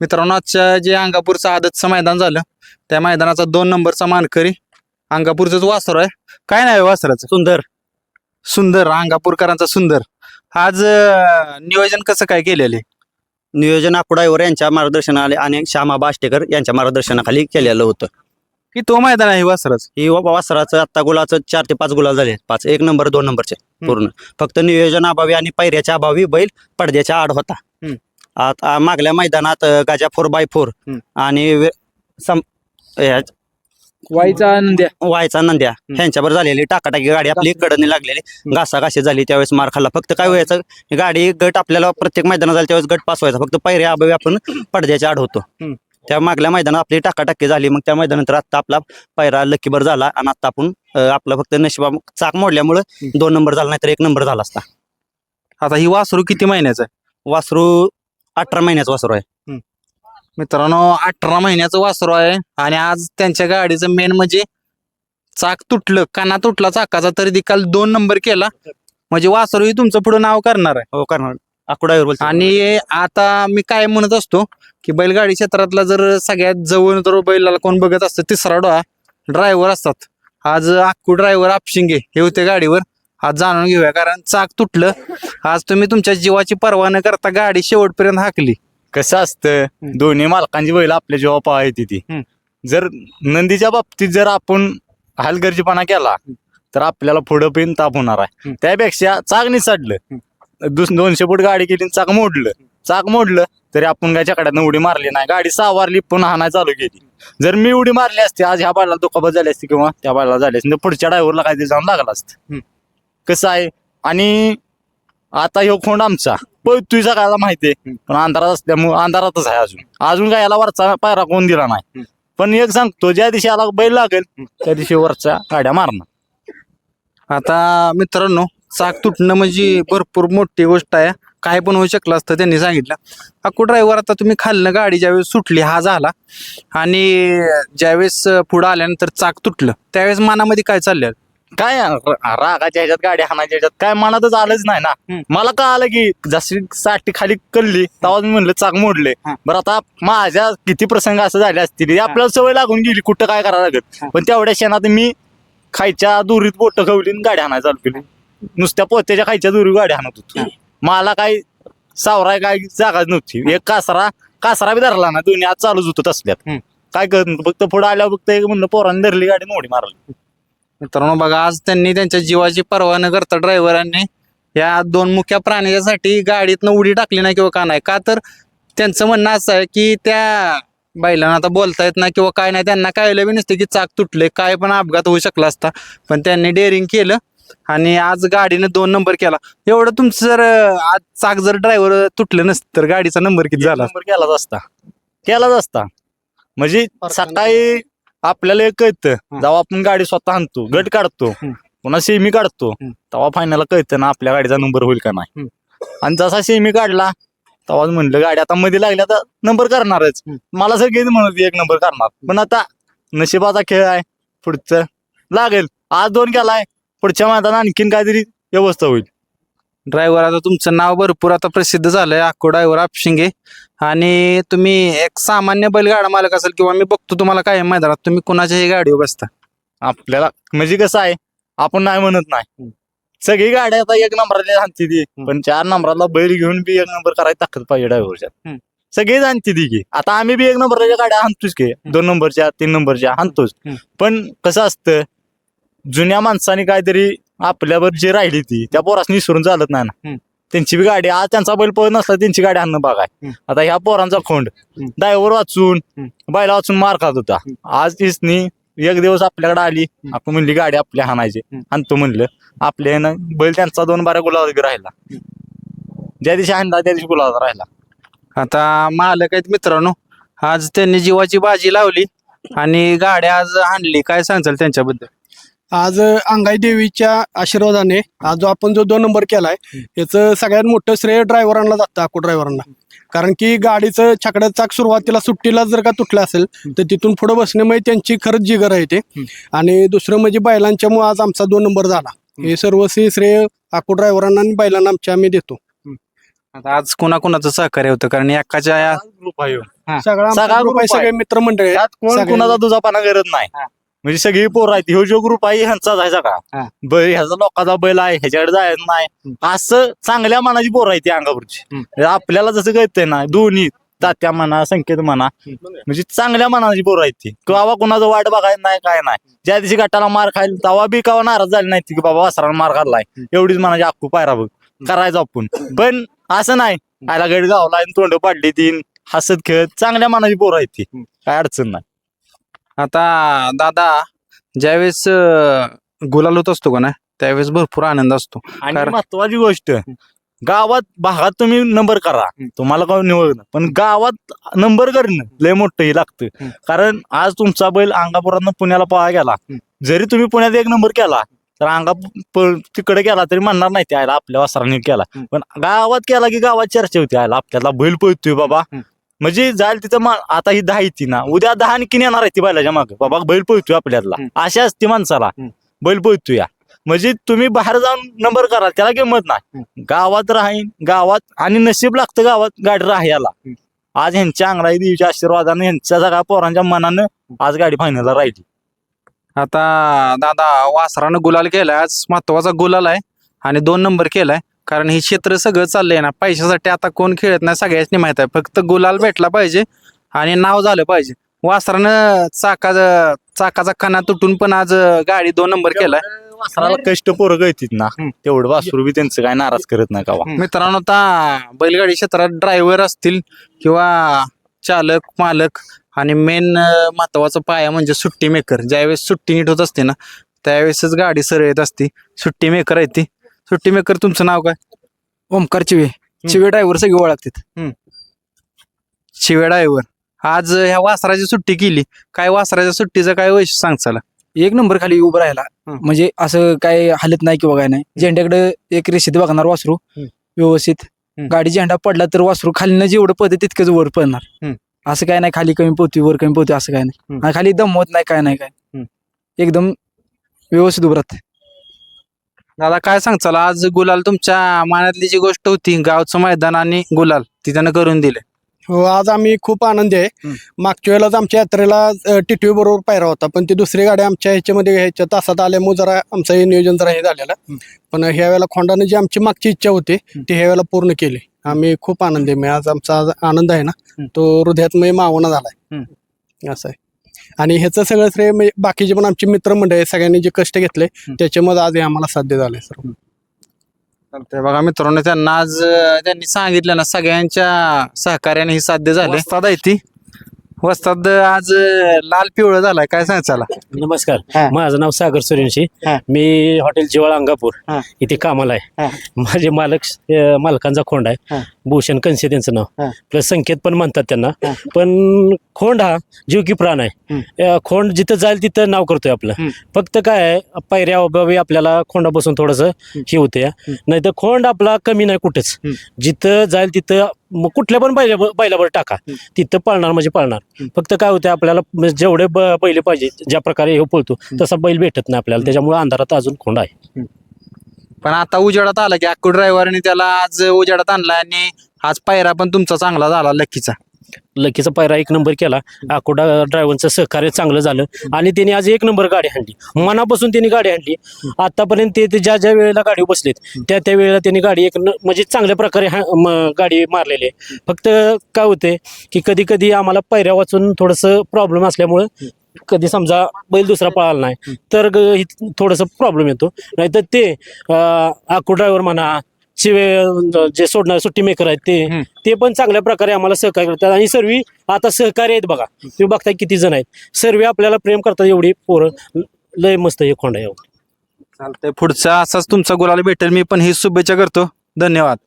मित्रांनो आजच्या जे अंगापूरचं आदतचं मैदान झालं त्या मैदानाचा दोन नंबरचा मानकरी अंगापूरचंच वासर आहे. काय नाही वासराचं? सुंदर. सुंदर अंगापूरकरांचा सुंदर. आज अं, नियोजन कसं काय केलेले नियोजन आकुडाईवर यांच्या मार्गदर्शनाखाली आणि श्यामाबा आष्टेकर यांच्या मार्गदर्शनाखाली केलेलं होतं. की तो मैदान आहे वासराचं? ही वा- वासराचं आत्ता गुलाचं चार ते पाच गुलाल झाले पाच एक नंबर दोन नंबरचे. पूर्ण. फक्त नियोजन अभावी आणि पैऱ्याच्या अभावी बैल पडद्याच्या आड होता. आता मागल्या मैदानात अं, गाजा फोर बाय फोर हम्म. आणि वे- सम- ह्या- वाईचा आनंद वायचा नंद्या. ह्यांच्यावर झालेली टाकाटाकी गाडी आपली कडनी लागलेली. घासाघाशी झाली त्यावेळेस मार खाल्ला. फक्त काय व्हायचं गाडी गट आपल्याला प्रत्येक मैदानात झाली त्यावेळेस गट पास व्हायचा. फक्त पैऱ्या अभावी आपण पडद्याच्या आड होतो. हम्म. त्या मागल्या मैदानात आपली टाकाटाकी झाली. मग त्या मैदानानंतर आता आपला पैरा लकीबर झाला आणि आता आपण अं, आपलं फक्त नशिबा चाक मोडल्यामुळं दोन नंबर झाला नाही तर एक नंबर झाला असता. आता ही वासरू किती महिन्याचं आहे? वासरू अठरा महिन्याचं वासरू आहे. मित्रांनो अठरा महिन्याचं वासरू आहे आणि आज त्यांच्या गाडीचं मेन म्हणजे चाक तुटलं काना तुटला चाकाचा तरी देखील दोन नंबर केला. म्हणजे वासरू ही तुमचं पुढे नाव करणार आहे. हो कारण आकुडावर बोलतो आणि आता मी काय म्हणत असतो की बैलगाडी क्षेत्रातला जर सगळ्यात जवळ जर बैलाला कोण बघत असतं तिसरा डोळा ड्रायव्हर असतात. आज अक्कू ड्रायव्हर आपशिंगे हे होते गाडीवर. आज जाणून घेऊया कारण चाक तुटलं. आज तुम्ही तुमच्या जीवाची पर्वा न करता गाडी शेवटपर्यंत हाकली. कसं असतं दोन्ही मालकांची बैल आपल्या जेव्हा पाहायची ती. हम्म. जर नंदीच्या बाबतीत जर आपण हलगर्जीपणा केला तर आपल्याला पुढं पिन ताप होणार आहे. हम्म. त्यापेक्षा चाक निसडलं दुस दोनशे फूट गाडी केली आणि चाक मोडलं. चाक मोडलं तरी आपण काय चकड्यात उडी मारली नाही. गाडी सावारली पुन्हा हाणाय चालू केली. जर मी उडी मारली असती आज ह्या बाळाला दुखापत झाली असती किंवा त्या बाळाला झाली असती तर पुढच्या ड्रायव्हरला काहीतरी जाऊन लागला असतं. कसं आहे? आणि आता ह्यो खोंड आमचा. पळतोय सगळ्याला माहितीये? पण अंधारात असल्यामुळे अंधारातच आहे अजून. अजून काय याला वरचा पायरा कोण दिला नाही. पण एक सांगतो ज्या दिवशी याला बैल लागेल त्या दिवशी वरच्या गाड्या मारणार आता मित्रांनो चाक तुटणं म्हणजे भरपूर मोठी गोष्ट आहे. काय पण होऊ शकलं असतं त्यांनी सांगितलं. अक्कू ड्रायव्हर आता तुम्ही खाल्लं गाडी ज्यावेळेस सुटली हा झाला. आणि ज्यावेळेस पुढं आल्यानंतर चाक तुटलं त्यावेळेस मनामध्ये काय चाललं काय र- रागाच्या ह्याच्यात गाडी हाणाच्या ह्याच्यात काय मनातच आलंच नाही ना. हम्म. मला काय आलं की जशी साठी खाली कल्ली तेव्हा मी म्हणलं चाक मोडले. हा. बरं आता माझ्या किती प्रसंग असं झाले असतील हे आपल्याला सवय लागून गेली कुठं काय करायला लागत पण तेवढ्या क्षणात मी खायच्या दुरीत बोट खवली आणि गाडी हाणायला चालू केली. नुसत्या पोत्याच्या खायच्या दुरी गाडी हाणत होतो. मला काय सावराय काय जागाच नव्हती. एक कासरा कासरा बी धरला ना दोन्ही आज चालूच होतो तसल्यात. हम्म. काय करत नव्हतं. फक्त पुढे आल्यावर फक्त एक म्हणलं पोरांनी धरली गाडी मोडी मारली. मित्रांनो बघा आज त्यांनी त्यांच्या जीवाची पर्वा न करता ड्रायव्हरांनी या दोन मुख्य प्राण्यासाठी गाडीतनं उडी टाकली नाही किंवा का नाही. का तर त्यांचं म्हणणं असं आहे की त्या बैलांना आता बोलता येत नाही किंवा काय नाही त्यांना कळलं बी नसते की चाक तुटले काय पण अपघात होऊ शकला असता. पण त्यांनी डेअरिंग केलं आणि आज गाडीनं दोन नंबर केला. एवढं तुमचं जर आज चाक जर ड्रायव्हर तुटलं नसतं तर गाडीचा नंबर किती झाला नंबर केलाच असता. केलाच असता. म्हणजे सकाळी आपल्याला एक कळतं. जेव्हा आपण गाडी स्वतः आणतो गट काढतो. पुन्हा सेमी काढतो. तेव्हा फायनल कळतं ना आपल्या गाडीचा नंबर होईल का नाही. आणि जसा सेमी काढला तेव्हा म्हणलं गाडी आता मध्ये लागली आता नंबर करणारच. मला सगळेच म्हणत एक नंबर करणार. पण आता नशिबाचा खेळ आहे पुढचं लागेल. आज दोन केलाय पुढच्या मैदानात आणखीन काहीतरी व्यवस्था होईल. ड्रायव्हर आता तुमचं नाव भरपूर आता प्रसिद्ध झालंय. अक्को ड्रायव्हर आपशिंगे आणि तुम्ही एक सामान्य बैलगाडा मालक असेल किंवा मी बघतो तुम्हाला काय मैदानात तुम्ही कुणाच्याही गाडीवर बसता? आपल्याला म्हणजे कसं आहे आपण नाही म्हणत नाही. सगळी गाड्या आता एक नंबरला आणते ती. पण चार नंबरला बैल घेऊन बी एक नंबर करायची ताकद पाहिजे ड्रायव्हरच्या. सगळीच आणते ती की. आता आम्ही बी एक नंबरच्या गाड्या आणतोच की. दोन नंबरच्या तीन नंबरच्या आणतोच. पण कसं असतं जुन्या माणसाने काहीतरी आपल्यावर जी राहिली ती त्या पोरासनी विसरून चालत नाही ना. त्यांची बी गाडी आज त्यांचा बैल पळत नसला त्यांची गाडी आणणं बघाय. आता ह्या पोरांचा खोंड. हम्म. ड्रायव्हर वाचून. बैला वाचून मार खात होता. आज इसनी एक दिवस आपल्याकडे आली आपण म्हणली गाडी आपल्या हाणायची. आणतो म्हणलं. आपल्या ह्यानं बैल त्यांचा दोन बारा गुलाब राहिला. ज्या दिवशी आणला त्या दिवशी गुलाब राहिला. आता मालक आहेत मित्रांनो आज त्यांनी जीवाची बाजी लावली आणि गाड्या आज आणली काय सांगाल त्यांच्याबद्दल? आज अंगाई देवीच्या आशीर्वादाने आज जो आपण जो दोन नंबर केलाय याचं सगळ्यात मोठं श्रेय ड्रायव्हरांना जातं अको ड्रायव्हरांना. कारण की गाडीचं छकड्याचं चाक सुरुवातीला सुट्टीला जर का तुटलं असेल तर तिथून पुढे बसण्यामुळे त्यांची खरंच जिगर आहे ते. आणि दुसरं म्हणजे बैलांच्यामुळे आज आमचा दोन नंबर झाला. हे सर्व श्रेय अको ड्रायव्हरांना आणि बैलांना आमच्या आम्ही देतो. आता आज कुणाकुणाचं सहकार्य होतं? कारण एकाच्या. सगळा सगळा. मित्रमंडळ कुणाचा दुजापाना करत नाही. म्हणजे सगळी पोरं आहेत ह्यो जो ग्रुप आहे ह्यांचाच आहे हा. सगळा बैल ह्याचा लोकांचा बैल आहे ह्याच्याकडे जायचं नाही. असं चांगल्या मनाची पोरं आहे ती अंगावरची. म्हणजे आपल्याला जसं कळतंय ना दोन्ही तात्या म्हणा संकेत म्हणा म्हणजे चांगल्या मनाची पोरं आहेत ती. किंवा कुणाचं वाट बघायचं नाही काय नाही. ज्या दिवशी गटाला मार खाईल तेव्हा बी कावा नाराज झाली नाही ती की बाबा वासराला मार खाल्लाय. एवढीच मनाची अक्कू पायरा बघ. करायचं आपण. पण असं नाही. आयला गड गावला आणि तोंड पाडली तीन. हसत खेळत चांगल्या मनाची पोरं आहेत ती. काय अडचण नाही. आता दादा ज्यावेळेस अं, गुलाल होत असतो का ना त्यावेळेस भरपूर आनंद असतो. आणि कारण- महत्वाची गोष्ट गावात भागात तुम्ही नंबर करा. तुम्हाला काय निवड पण गावात नंबर करणं लय मोठं हे लागतं. हम्म. कारण आज तुमचा बैल अंगापुरात पुण्याला पळा गेला. जरी तुम्ही पुण्यात एक नंबर केला तर अंगा तिकडे गेला तरी म्हणणार नाही त्याला आपल्या वासराने केला. हम्म. पण गावात केला की गावात चर्चा होती आयला. आपल्याला बैल पळतोय बाबा. हम्म. म्हणजे जाईल तिथं मा- आता ही दहा येते ना. उद्या दहा आणखीन येणार आहे ती बैलाच्या मागे? बाबा बैल पळतोय आपल्याला हम्म. अशी असते माणसाला. हम्म. बैल पळतोय. या म्हणजे तुम्ही बाहेर जाऊन नंबर करा त्याला किंमत नाही. गावात राहीन गावात आणि नशीब लागतं गावात गाडी राहायला आज ह्यांच्या अंगराई देवीच्या आशीर्वादाने ह्यांच्या सगळ्या पोरांच्या मनानं आज गाडी फायनलला राहिली. आता दादा वासरानं गुलाल केलाय. आज महत्त्वाचा गुलाल आहे. आणि दोन नंबर केलाय. कारण हे क्षेत्र सगळं चाललंय ना. पैशासाठी आता कोण खेळत नाही सगळ्यांनी माहीत आहे. फक्त गुलाल भेटला पाहिजे आणि नाव झालं पाहिजे. वासरानं चाकाचा चाकाचा कणा तुटून पण आज गाडी दोन नंबर केलाय. वासराला कष्ट पोरं कळतीत ना. तेवढं वासरू बी त्यांचं काय नाराज करत नाही का मित्रांनो आता बैलगाडी क्षेत्रात ड्रायव्हर असतील किंवा चालक मालक आणि मेन महत्त्वाचा पाया म्हणजे सुट्टी मेकर ज्यावेळेस सुट्टी नीट होत असते ना त्यावेळेसच गाडी सरळ येत असते. सुट्टी मेकर आहे ती. सुट्टी मेकर तुमचं नाव काय? ओमकार चिवे. चिवे ड्रायव्हर सगळे ओळखतात. शिवे ड्रायव्हर आज ह्या वासराची सुट्टी केली. काय वासराच्या सुट्टीचं काय वैशिष्ट्य सांग चला. एक नंबर खाली उभं राहिला. म्हणजे असं काय हालत नाही किंवा काय नाही. झेंड्याकडे एक रेषेत बघणार वासरू. व्यवस्थित. गाडी झेंडा पडला तर वासरू खालीनं जेवढं पडतं तितकंच वर पडणार. असं काय नाही खाली कमी पोहती वर कमी पोहती असं काय नाही. हं. आणि खाली दमवत नाही काय नाही काय. एकदम व्यवस्थित उभं राहत. दादा काय सांग चला आज गुलाल तुमच्या मनातली जी गोष्ट होती गावचं मैदान आणि गुलाल ती त्यानं करून दिले. हो आज आम्ही खूप आनंदी आहे. मागच्या वेळेलाच आमच्या यात्रेला टिटवी बरोबर पायरा होता पण ती दुसरी गाडी आमच्या ह्याच्यामध्ये ह्याच्या तासात आल्यामुळे जरा आमचं हे नियोजन जरा हे झालेलं. पण ह्या वेळेला खोंडाने जी आमची मागची इच्छा होती ती ह्या वेळेला पूर्ण केली. आम्ही खूप आनंदी आहे. मी आज आमचा आज आनंद आहे ना. तो हृदयात मावना झालाय. असं आहे. आणि ह्याचं सगळं श्रेय म्हणजे बाकीचे पण आमचे मित्रमंडळ आहे सगळ्यांनी जे कष्ट घेतले त्याच्यामध्ये आज हे आम्हाला साध्य झालंय सर्व. चालतंय. बघा मित्रांनो त्यांना आज अं, त्यांनी सांगितलं ना सगळ्यांच्या सहकार्याने ही साध्य झाले वस्ताद आहे ती. वस्ताद आज अं, लाल पिवळं झालाय. काय सांग चला. हा. नमस्कार माझं नाव सागर सूर्यवंशी हा. मी हॉटेल जिवाळ अंगापूर हा. इथे कामाला हा. आहे माझे मालक अं, मालकांचा खोंड आहे. भूषण कंसे त्यांचं. नाव. प्लस संकेत पण म्हणतात त्यांना. पण खोंड हा जीव की प्राण आहे. अं, खोंड जिथं जाईल तिथं नाव करतोय आपलं. फक्त काय आहे पायऱ्या अभावी आपल्याला खोंडा बसून थोडस हे होते नाही तर खोंड आपला कमी नाही कुठेच. जिथं जाईल तिथं मग कुठल्या पण बैला बैलावर टाका. तिथं पळणार म्हणजे पळणार. फक्त काय होतं आपल्याला म्हणजे जेवढे ब- बैल पाहिजे ज्या प्रकारे हे पळतो तसा बैल भेटत नाही आपल्याला. त्याच्यामुळे अंधारात अजून खोंड आहे. पण आता उजेडात आला की अक्कू ड्रायव्हरने त्याला आज उजेडात आणला आणि आज पायरा पण तुमचा चांगला झाला लकीचा. लकीचा पायरा एक नंबर केला. आकोडा ड्रायव्हरचं सहकार्य चांगलं झालं. आणि त्यांनी आज एक नंबर गाडी आणली. मनापासून त्यांनी गाडी आणली. आतापर्यंत ते ते ज्या ज्या वेळेला गाडी बसलेत त्या त्या वेळेला त्यांनी गाडी एक म्हणजे चांगल्या प्रकारे गाडी मारलेली आहे. फक्त काय होते की कधी कधी आम्हाला पायऱ्या वाचून थोडंसं प्रॉब्लेम असल्यामुळं कधी समजा बैल दुसरा पळाला नाही तर थोडंसं प्रॉब्लेम येतो. नाहीतर ते आकू ड्रायव्हर म्हणा शिवे जे सोडणार सुट्टी मेकर आहेत ते. ते पण चांगल्या प्रकारे आम्हाला सहकार्य करतात. आणि सर्व आता सहकार्य आहेत बघा. तुम्ही बघताय किती जण आहेत. सर्व आपल्याला प्रेम करतात एवढी पोरं. लय मस्त हे खोंड आहे चालतंय. पुढचा असाच तुमचा गुलाल भेटेल. मी पण ही शुभेच्छा करतो. धन्यवाद.